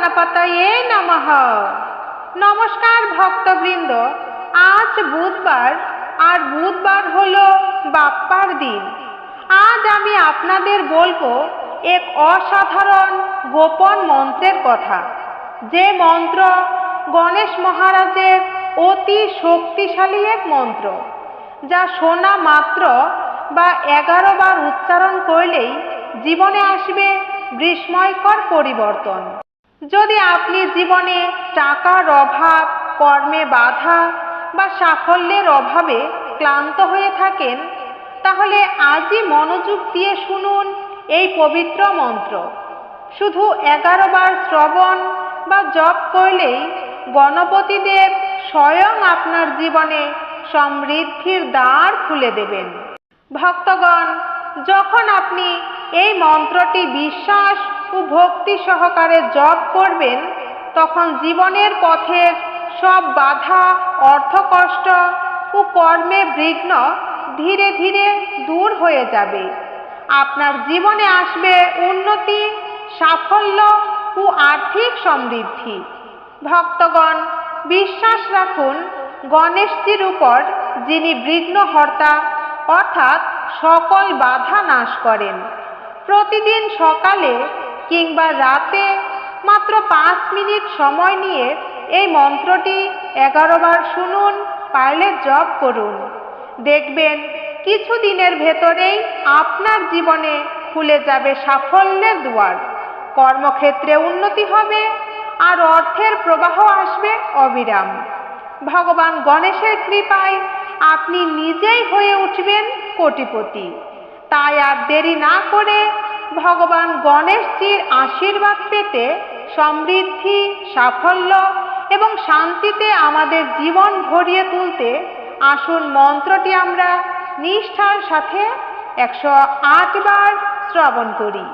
গণপতয়ে নমঃ। নমস্কার ভক্তবৃন্দ, আজ বুধবার, আর বুধবার হলো বাপ্পার দিন। আজ আমি আপনাদের বলব এক অসাধারণ গোপন মন্ত্রের কথা। যে মন্ত্র গণেশ মহারাজের অতি শক্তিশালী এক মন্ত্র, যা শোনা মাত্র বা এগারো বার উচ্চারণ করলেই জীবনে আসবে বিস্ময়কর পরিবর্তন। যদি আপনি জীবনে টাকার অভাব, কর্মে বাধা বা সাফল্যের অভাবে ক্লান্ত হয়ে থাকেন, তাহলে আজই মনোযোগ দিয়ে শুনুন এই পবিত্র মন্ত্র। শুধু এগারো বার শ্রবণ বা জপ করলেই গণপতি দেব স্বয়ং আপনার জীবনে সমৃদ্ধির দ্বার খুলে দেবেন। ভক্তগণ, যখন আপনি এই মন্ত্রটি বিশ্বাস ও ভক্তি সহকারে জপ করবেন, তখন জীবনের পথের সব বাধা, অর্থকষ্ট ও কর্মে বিঘ্ন ধীরে ধীরে দূর হয়ে যাবে। আপনার জীবনে আসবে উন্নতি, সাফল্য ও আর্থিক সমৃদ্ধি। ভক্তগণ, বিশ্বাস রাখুন, গণেশজির উপর যিনি বিঘ্নহর্তা, অর্থাৎ সকল বাধা নাশ করেন। প্রতিদিন সকালে কিংবা রাতে মাত্র পাঁচ মিনিট সময় নিয়ে এই মন্ত্রটি এগারো বার শুনুন, পারলে জপ করুন। দেখবেন কিছু দিনের ভেতরেই আপনার জীবনে খুলে যাবে সাফল্যের দুয়ার। কর্মক্ষেত্রে উন্নতি হবে, আর অর্থের প্রবাহ আসবে অবিরাম। ভগবান গণেশের কৃপায় আপনি নিজেই হয়ে উঠবেন কোটিপতি। তাই আর দেরি না করে ভগবান গণেশজির আশীর্বাদ পেতে সমৃদ্ধি, সাফল্য এবং শান্তিতে আমাদের জীবন ভরিয়ে তুলতে আসুন মন্ত্রটি আমরা নিষ্ঠার সাথে একশো আটবার শ্রবণ করি।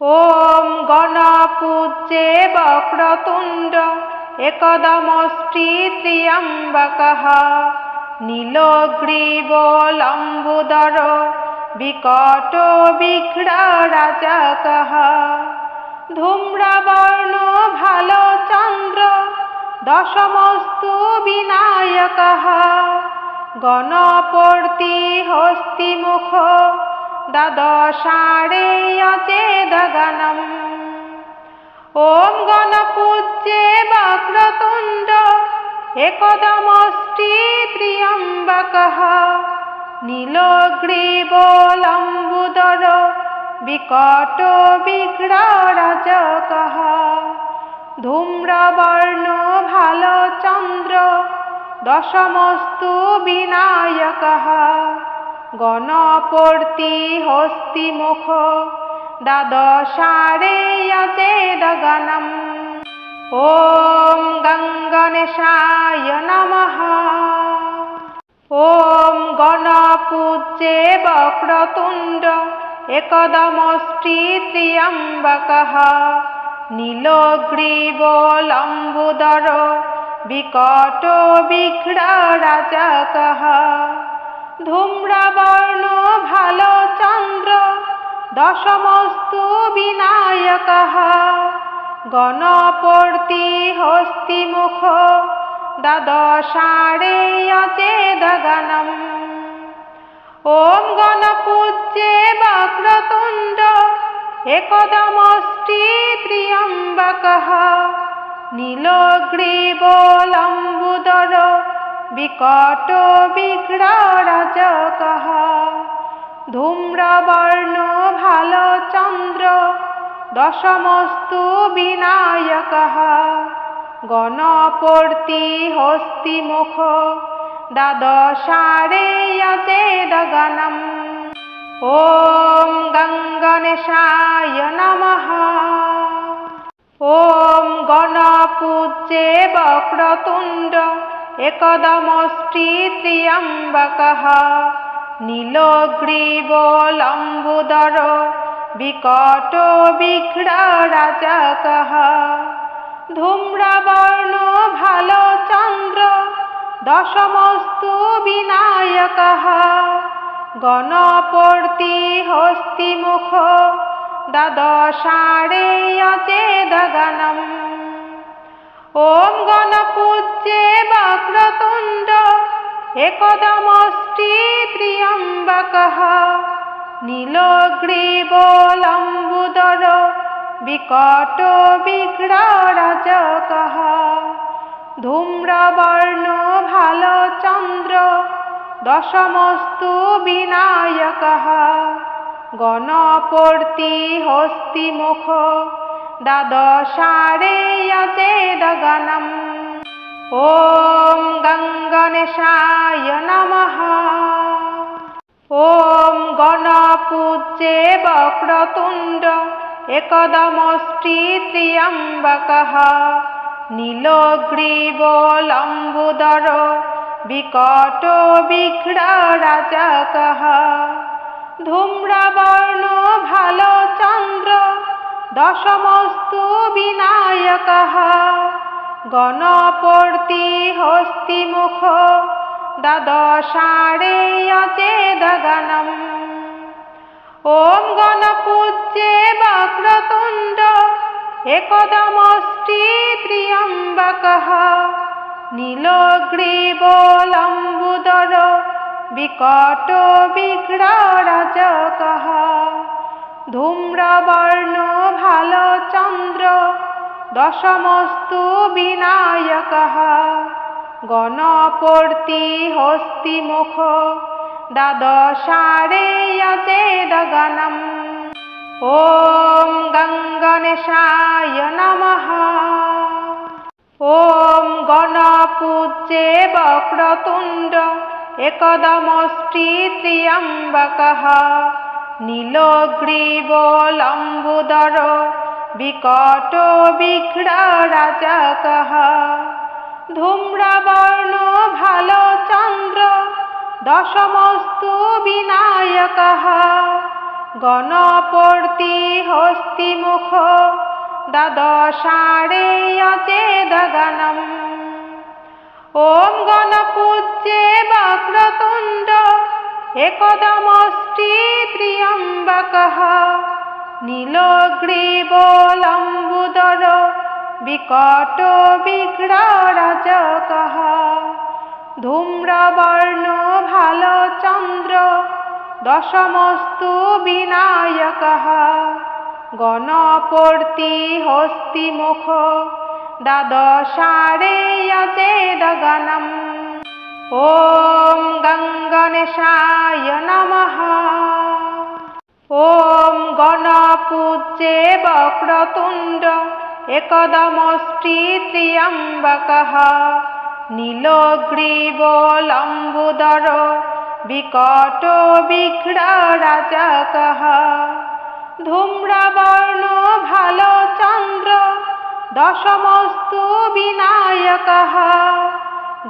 ওম গণপূজ্যে বক্রতুণ্ড একদমস্ত্রী ত্রিয়ম্বক নীলগ্রীবলম্বুদর, বিকট বিঘ্রা রাজা কাহা ধূম্রবর্ণ ভালো চন্দ্র দশমস্তু বিনায়ক। গণপর্তি হস্তিমুখ দ্বাদশাড়ে অচেদগণম ওম গণপূজ্যে বক্রতুণ্ড एकदमस्त्रीत्र्यम्बकः नीलोग्रीबोलम्बुदर विकटो विग्ररजकः धूम्रवर्णो भालचन्द्र दशमस्तु विनायकः गणपूर्ति हस्तिमुख द्वादशारेयचेदगणम् ॐ गङ्गनेशाय नमः ॐ गणपूज्ये वक्रतुण्ड एकदमस्त्रित्र्यम्बकः नीलोग्रीवोलम्बुदर विकटो विघ्नराजकः धूम्रवर्णो भालचन्द्र दशमस्तु विनायकः গণপর্তি হস্তিমুখ দ্বাদশাড়ে অচে দগনম। ওম গণপূজ্যে বক্রতুণ্ড একদমষ্টি ত্রিয়ম্বক। নীলগ্রীবলম্বুদর বিকট বিগ্রজক ধূম্রবর্ণ ভালচন্দ্র চন্দ্র দশমস্তু বিনায়কः গণপর্তি হস্তিমুখ দ্বাদশারে অচেদগণম ॐ गङ्गणेशाय नमः ॐ गणपूज्ये वक्रतुण्ड एकदमष्टित्र्यम्बकः নীলগ্রীবলম্বুদর বিকট বিখড়া রাজা কাহা। ধূম্রবর্ণ ভালো চন্দ্র, দশমস্তু বিনায়ক গণপর্তি হস্তিমুখ দ্বাদশাড়ে অচে দগনম। ওম গণপূজ্যে বক্রতুণ্ড একদমষ্টি ত্রিয়ম্বকঃ নীলগ্রীবলম্বুদর বিকট বিগ্ররাজকः ধূম্রবর্ণ ভালচন্দ্র দশমস্তু বিনায়কः গণপর্তি হস্তিমুখ দ্বাদশারে চেদগনম ॐ गङ्गणेशाय नमः ॐ गणपूज्ये वक्रतुण्ड एकदमस्त्रीत्र्यम्बकः नीलोग्रीवोलम्बुदर विकटो विघ्नराजकः धूम्रवर्णो भालचन्द्र दशमस्तु विनायकः गणपर्ति हस्तिमुख হস্তিমুখ দ্বাদশাড়ে অচেদগনম ॐ বক্রতুণ্ড একদমষ্টি ত্র্যম্বকः। নীলগ্রীবলম্বুদর বিকট বিগ্ররাজকः ধূম্রবর্ণ ভালচন্দ্র দশমস্তু বিনায়কः। গণপর্তি হস্তিমুখ। দ্বাদশারে অচেদগনম ॐ গঙ্গণেশায় নমঃ। ॐ বক্রতুণ্ড একদমষ্টি ত্র্যম্বকः। নীলগ্রীবলম্বুদর বিকট বিঘ্নরাজকः। ধূম্রবর্ণ ভালো চন্দ্র, দশমস্তু বিনায়কः। গণপর্তি হস্তিমুখ দ্বাদশাড়ে অচেদগনম ॐ গণপূজ্যে বক্রতুণ্ড একদমষ্টি ত্র্যম্বকः। নীলগ্রীবলম্বুদর বিকট বিগ্ররাজকः ধূম্রবর্ণ ভালচন্দ্র দশমস্তু বিনায়কः। গণপর্তি হস্তিমুখ, দ্বাদশারে অচেদগনম ॐ গঙ্গণেশায় নমঃ। ॐ গণপূজ্যে বক্রতুণ্ড ত্র্যম্বকः নীলগ্রীবলম্বুদর বিকট বিঘ্নরাজকः ধূম্রবর্ণ ভালচন্দ্র দশমস্তু বিনায়কः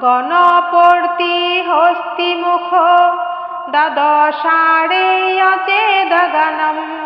গণপর্তি হস্তিমুখ দ্বাদশাড়ে অচেদগনম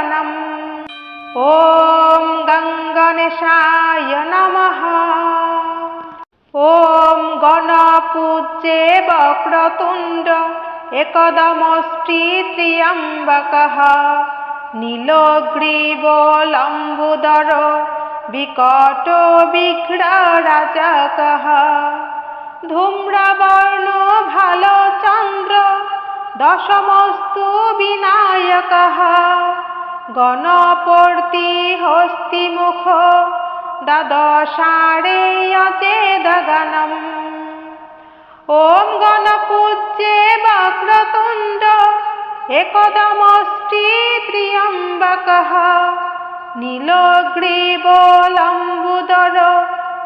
অচেদগনম ॐ গঙ্গণেশায় নমঃ ॐ বক্রতুণ্ড একদমষ্টি ত্র্যম্বকः নীলগ্রীবলম্বুদর বিকট বিঘ্নরাজকः ধূম্রবর্ণ ভালচন্দ্র দশমস্তু বিনায়কः গণপর্তি হস্তিমুখ দ্বাদশাড়ে অচেদগনম ॐ গণপূজ্যে বক্রতুণ্ড একদমষ্টি ত্র্যম্বকः। নীলগ্রীবলম্বুদর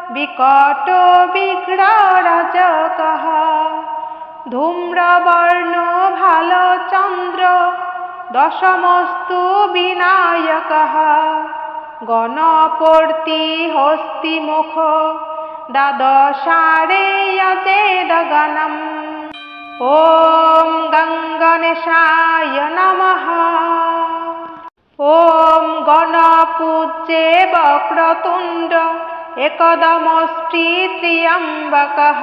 বিকট বিঘ্নরাজকः। ধূম্রবর্ণ ভালো চন্দ্র দশমস্তু বিনায়ক গণপর্তি হস্তিমুখ দ্বাদশারে চেদগণম ॐ गङ्गणेशाय नमः ॐ गणपूज्ये वक्रतुण्ड एकदमस्त्रित्र्यम्बकः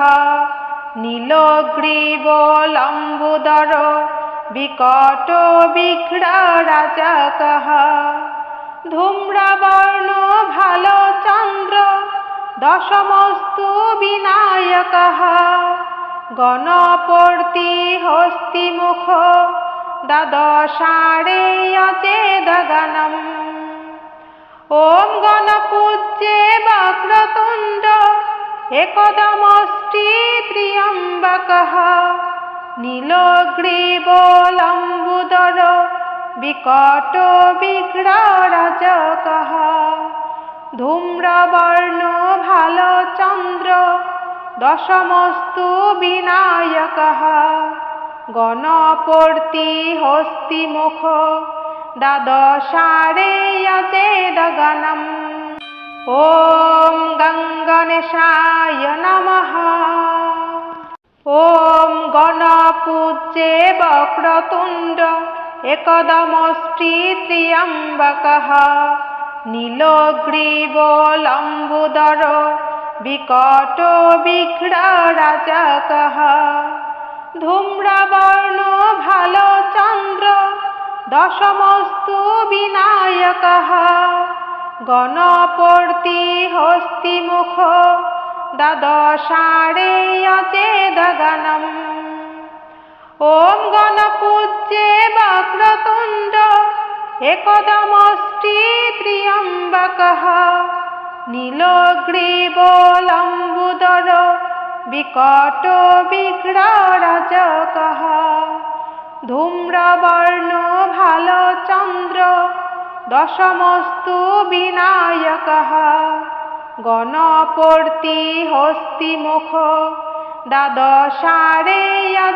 নীলগ্রীবলম্বুদর বিকট বিখড়া রাজা কাহা ধূম্রাবর্ণ ভালো চন্দ্র, দশমস্তু বিনায়ক গণপর্তি হস্তিমুখ দ্বাদশাড়ে অচেদগণম ওম গণপূজ্যে বক্রতুণ্ড একদমষ্টি ত্রিয়ম্বক নীলগ্রীবলম্বুদর বিকট বিঘ্নরাজকः ধূম্রবর্ণ ভালো চন্দ্র দশমস্তু বিনায়কः গণপর্তি হস্তিমুখ দ্বাদশারে চেদগণম ॐ गङ्गणेशाय नमः ॐ गणपूज्ये वक्रतुण्ड एकदमस्त्रीत्र्यम्बकः नीलोग्रीवोलम्बुदर विकटो विघ्नराजकः धूम्रवर्णो भालचन्द्र दशमस्तु विनायकः गणपर्ति हस्तिमुख ददशाडेयते दगनम् ॐ गणपूज्ये वक्रतुण्ड एकदमष्टित्र्यम्बकः नीलोग्रीवोलम्बुदर विकटो विग्ररजकः धूम्रवर्णो भालचन्द्र दशमस्तु विनायकः গণপর্তি হস্তিমুখ দ্বাদশারে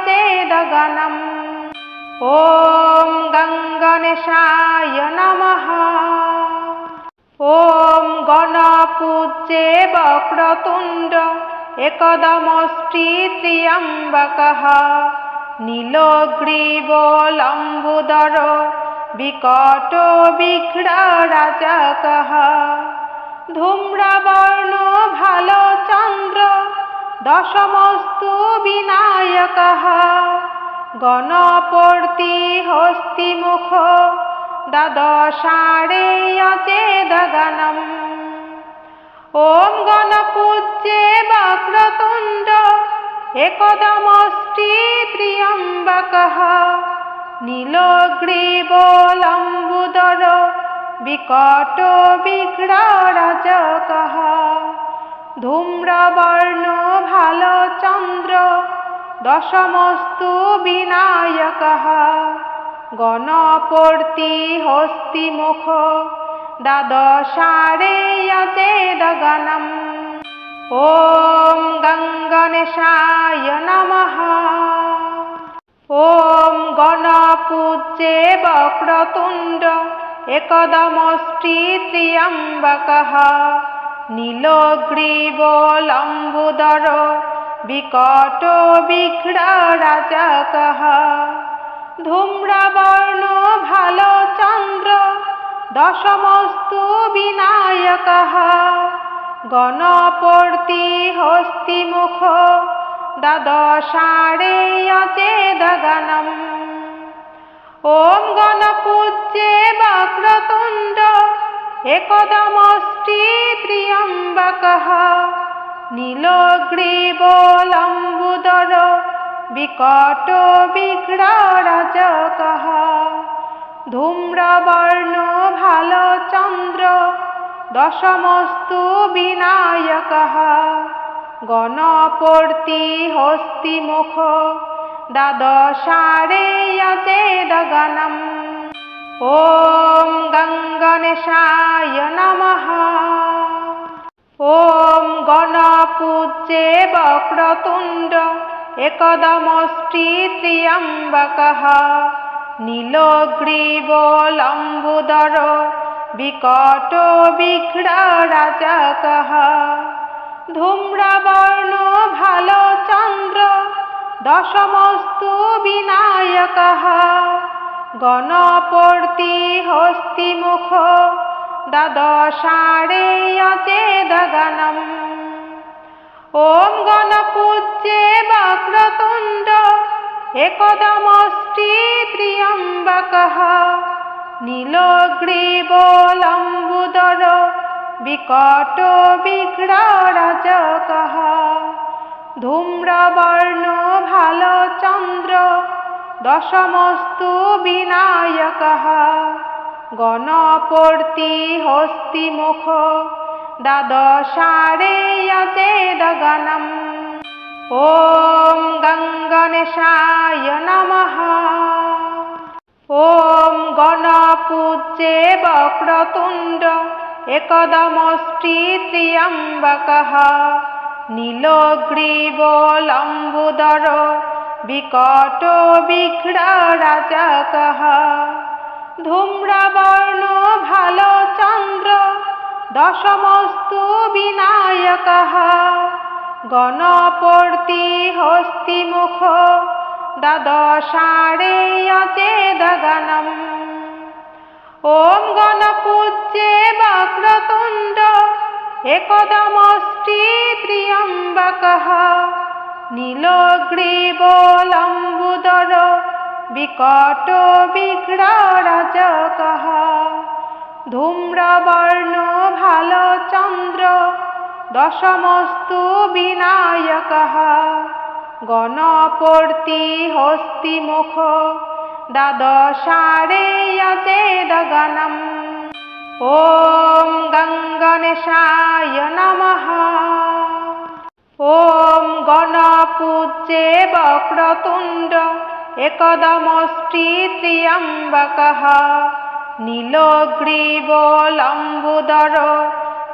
চেদগণম ॐ गङ्गणेशाय नमः ॐ गणपूज्ये वक्रतुण्ड एकदमष्टित्र्यम्बकः নীলগ্রীবলম্বুদর বিকট ধুম্রা বর্ণ, ভালো চন্দ্র, দশমস্তু বিনায়ক। গণপর্তি হস্তিমুখ দ্বাদশাড়ে অচেদগণম ওম গণপূজ্যে বক্রতুণ্ড একদমষ্টি ত্রিয়ম্বক। নীলগ্রীবলম্বুদর বিকট বিঘ্নরাজকः ধূম্রবর্ণ ভালো চন্দ্র দশমস্তু বিনায়কः গণপর্তি হস্তিমুখ দ্বাদশারে চেদগণম ॐ गङ्गणेशाय नमः ॐ गणपूज्ये वक्रतुण्ड एकदमष्टित्र्यम्बकः নীলগ্রীবলম্বুদর বিকট বিঘ্নরাজকः ধূম্রবর্ণ ভালো চন্দ্র দশমস্তু বিনায়কः গণপর্তি হস্তিমুখ ওম গণপূজ্যে বক্রতুণ্ড, একদমষ্টি ত্রিয়ম্বকঃ। নীলগ্রীব লম্বুদর বিকট বিগ্ররজকঃ ধূম্রবর্ণ ভালচন্দ্র, দশমস্তু বিনায়কঃ। গণপর্তি হস্তিমুখ ददशारेयचेदगनम् ॐ गङ्गनेशाय नमः ॐ गणपूज्ये वक्रतुण्ड एकदमस्त्रित्र्यम्बकः नीलोग्रीवोलम्बुदर विकटो विघ्नराजकः धूम्रवर्णो भालचन्द्र দশমস্তু বিনায়ক গণপর্তি হস্তিমুখ দ্বাদশাড়ে অচেদগণম ওম গণপূজ্যে বক্রতুণ্ড একদমষ্টি ত্রিয়ম্বক নীলগ্রীবলম্বুদর বিকট বিগ্ররজক ধূম্রবর্ণ ভালো চন্দ্র, দশমস্তু বিনায়ক। গণপর্তি হস্তিমুখ দ্বাদশারেয়চেদগণম ও গঙ্গনেশায় নম। ও गणपूज्ये বক্রতুণ্ড একদমষ্টি त्र्यम्बकः নীলগ্রীবলম্বুদর, বিকট বিঘ্রা রাজা কাহা ধূম্রবর্ণ ভালো চন্দ্র দশমস্তু বিনায়ক গণপর্তি হস্তিমুখ অচে দগনম ওম গণপূজ্যে বক্রতুণ্ড एकदमष्टित्र्यम्बकः नीलोग्रीवोलम्बुदर विकटो विग्ररजकः धूम्रवर्णो भालचन्द्र दशमस्तु विनायकः गणपूर्ति हस्तिमुख द्वादशारेयचेदगणम् ॐ गङ्गनेशाय नमः ॐ गणपूज्ये वक्रतुण्ड एकदमस्त्रीत्र्यम्बकः नीलोग्रीवोलम्बुदर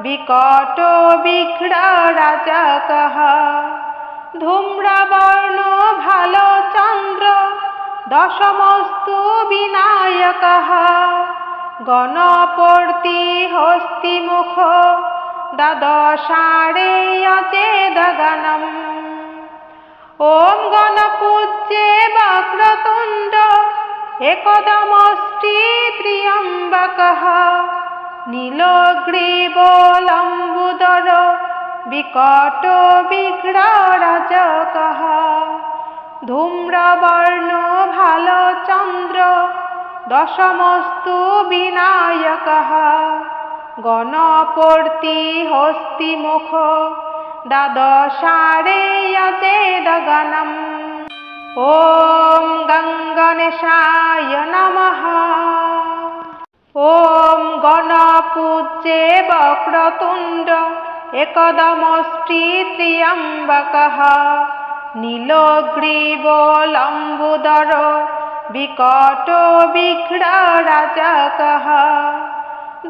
विकटो विघ्नराजकः धूम्रवर्णो भलो चन्द्र दशमस्तु विनायकः গণপর্তি হস্তিমুখ দ্বাদশাড়ে অচেদগণম ওম গণপূজ্যে বক্রতুণ্ড একদমষ্টি ত্রিয়ম্বক। নীলগ্রীবলম্বুদর বিকট বিগ্ররজক ধূম্রবর্ণ ভালচন্দ্র চন্দ্র দশমস্তু বিনায়ক গণপর্তি হস্তিমুখ দ্বাদশারেয়চেদগণম ॐ गङ्गनेशाय नमः ॐ गणपूज्ये वक्रतुण्ड एकदमस्त्रित्र्यम्बकः नीलोग्रीवोलम्बुदरो বিকট বিখড়া রাজা কাহা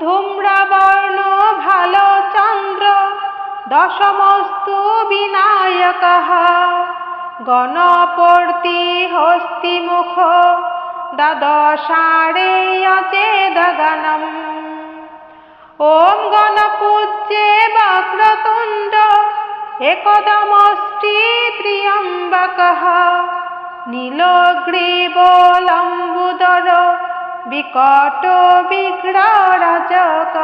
ধূম্রাবর্ণ ভালো চন্দ্র, দশমস্তু বিনায়ক গণপর্তি হস্তিমুখ দ্বাদশাড়ে অচেদগণম ওম গণপূজ্যে বক্রতুণ্ড, একদমষ্টি ত্রিয়ম্বক নীলগ্রীবলম্বুদর বিকট বিগ্রারাজক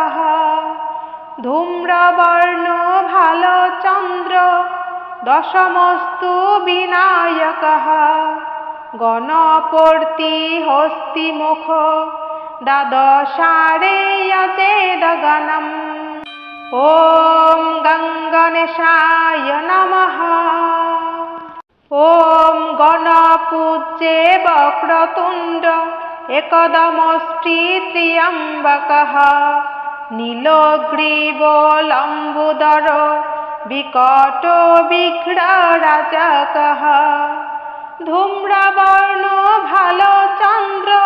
ধূম্রবর্ণ ভালো চন্দ্র দশমস্তু বিনায়ক গণপর্তি হস্তিমুখ দ্বাদশারেয়চেদগণম ও गङ्गनेशाय नमः ॐ गणपूज्ये वक्रतुण्ड एकदमस्ति त्र्यम्बकः नीलोग्रीवोलम्बुदर विकटो विघ्नराजकः धूम्रवर्णो भालचन्द्र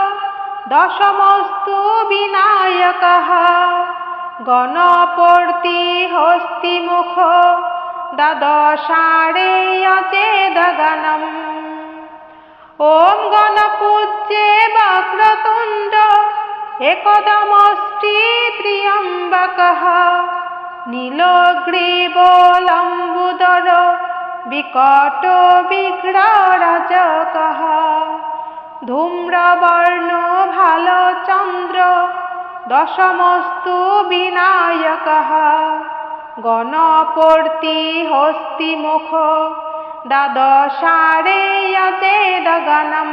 दशमस्तु विनायकः गणपर्ति हस्तिमुख ददशाडेयचे दगनम् ॐ गणपूज्ये वक्रतुण्ड एकदमष्टित्र्यम्बकः नीलोग्रीवोलम्बुदर विकटो विग्ररचकः धूम्रवर्णो भालचन्द्र दशमस्तु विनायकः গণপর্তি হস্তিমুখ দ্বাদশারেয়চেদগণম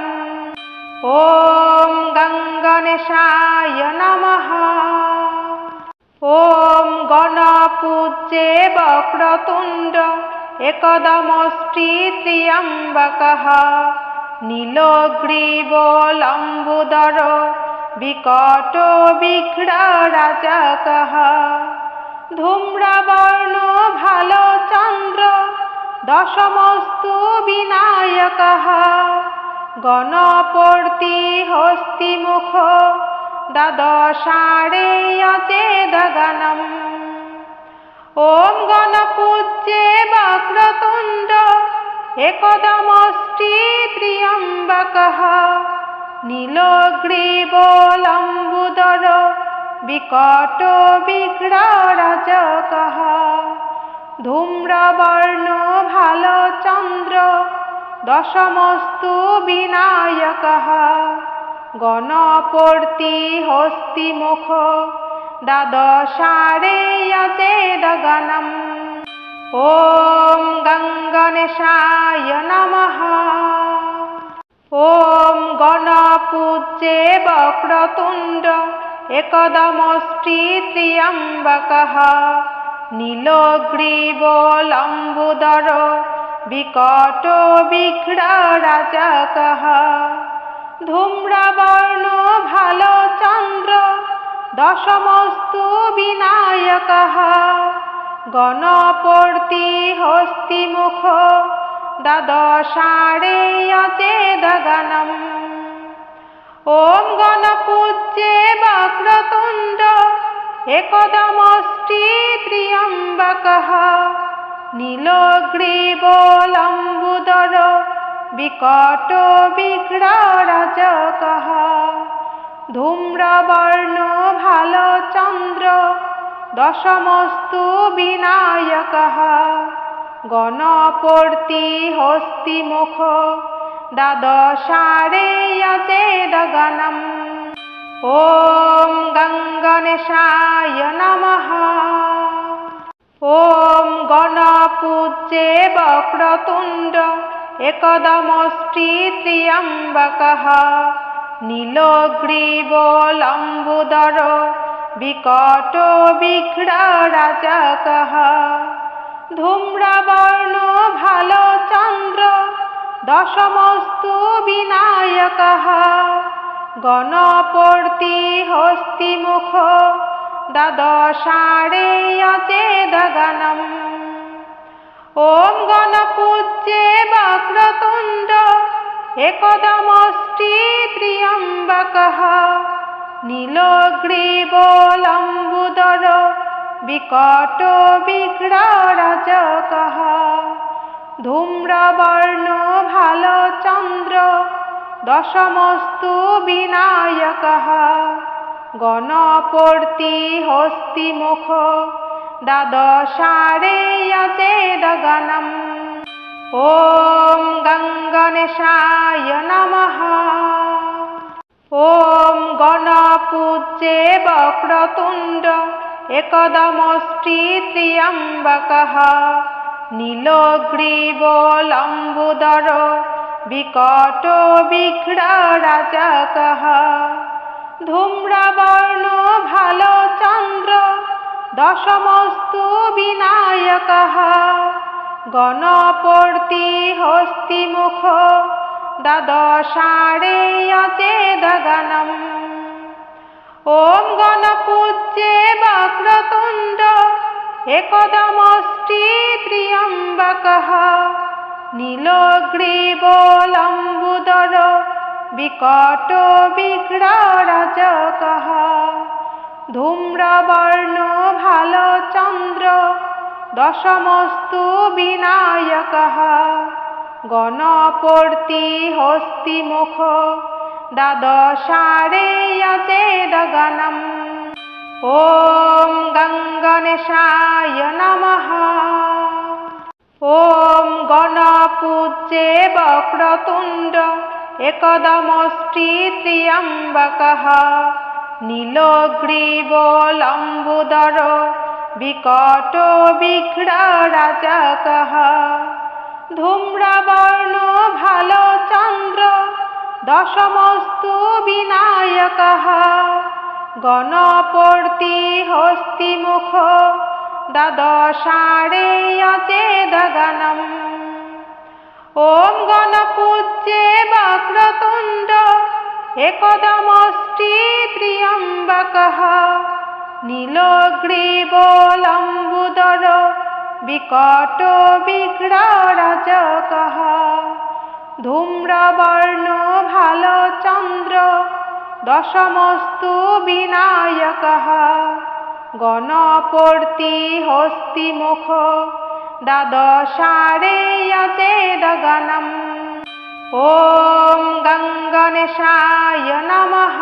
ॐ गङ्गनेशाय नमः ॐ गणपूज्ये वक्रतुण्ड एकदमस्त्रित्र्यम्बकः नीलोग्रीवोलम्बुदरो विकटो विघ्नराजकः ধূম্রবর্ণ ভালো চন্দ্র দশমস্তু বিনায়কः। গণপর্তি হস্তিমুখ দ্বাদশারেয়চেদগণम् ॐ গণপূজ্যে বক্রতুণ্ড একদমষ্টি ত্রিয়ম্বকः। নীলগ্রীবলম্বুদর বিকট বিগ্রারচক ধূম্রবর্ণ ভালো চন্দ্র, দশমস্তু বিনায়ক। গণপর্তি হস্তিমুখ দ্বাদশারেয়চেদগণম ও গঙ্গনেশায় নম। ॐ गणपूज्ये বক্রতুণ্ড। एकदमस्त्रीत्र्यम्बकः नीलोग्रीवोलम्बुदर विकटो विघ्नराजकः धूम्रवर्णो भालचन्द्र दशमस्तु विनायकः गणपर्ति हस्तिमुख ददशारेयचेदगनम् ॐ গণপূজ্যে বক্রতুণ্ড একদমষ্টি ত্রিয়ম্বকः নীলগ্রীবলম্বুদর বিকট বিগ্ররাজকः ধূম্রবর্ণ ভালো চন্দ্র দশমস্তু বিনায়কः ददशारेयचेदगनम् ॐ गङ्गनेशाय नमः ॐ गणपूज्ये वक्रतुण्ड एकदमस्त्रित्र्यम्बकः नीलोग्रीवोलम्बुदर विकटो विघ्नराजकः धूम्रवर्णो भालचन्द्र দশমস্তু বিনায়কः গণপর্তি হস্তিমুখ দ্বাদশারেয়চেদগণम् ॐ গণপূজ্যে বক্রতুণ্ড একদমষ্টি ত্রিয়ম্বকः নীলগ্রীবলম্বুদর বিকট বিগ্ররাজকः ধূম্রবর্ণ ভালো চন্দ্র, দশমস্তু বিনায়ক। গণপর্তি হস্তিমুখ দ্বাদশারেয়চেদগণম ॐ গঙ্গনেশায় নম। ॐ गणपूज्ये বক্রতুণ্ড একদমষ্টি त्र्यम्बकः নীলগ্রীবলম্বুদর বিকট বিঘ্নরাজকः ধূম্রবর্ণ ভালো চন্দ্র দশমস্তু বিনায়কः গণপর্তি হস্তিমুখ দ্বাদশারেয়চেদগণम् ॐ গণপূজ্যে বক্রতুণ্ড एकदमष्टित्र्यम्बकः नीलोग्रीवोलम्बुदर विकटो विग्ररजकः धूम्रवर्णो भालचन्द्र दशमस्तु विनायकः गणपर्ति हस्तिमुख द्वादशारेयचेदगणम् ॐ गङ्गनेशाय नमः ॐ गणपूज्ये वक्रतुण्ड एकदमस्त्रीत्र्यम्बकः नीलोग्रीवोलम्बुदर विकटो विघ्नराजकः धूम्रवर्णो भलो चन्द्र दशमस्तु विनायकः গণপর্তি হস্তিমুখ দ্বাদশাড়ে অচে দগনম। ওম গণপূজ্যে বক্রতুণ্ড একদমষ্টি ত্রিয়ম্বক। নীলগ্রীবলম্বুদর বিকট বিগ্ররজক ধূম্রবর্ণ ভালচন্দ্র চন্দ্র দশমস্তু বিনায়ক। গণপর্তি হস্তিমুখ। দ্বাদশারেয়চেদগণম ও गङ्गनेशाय नमः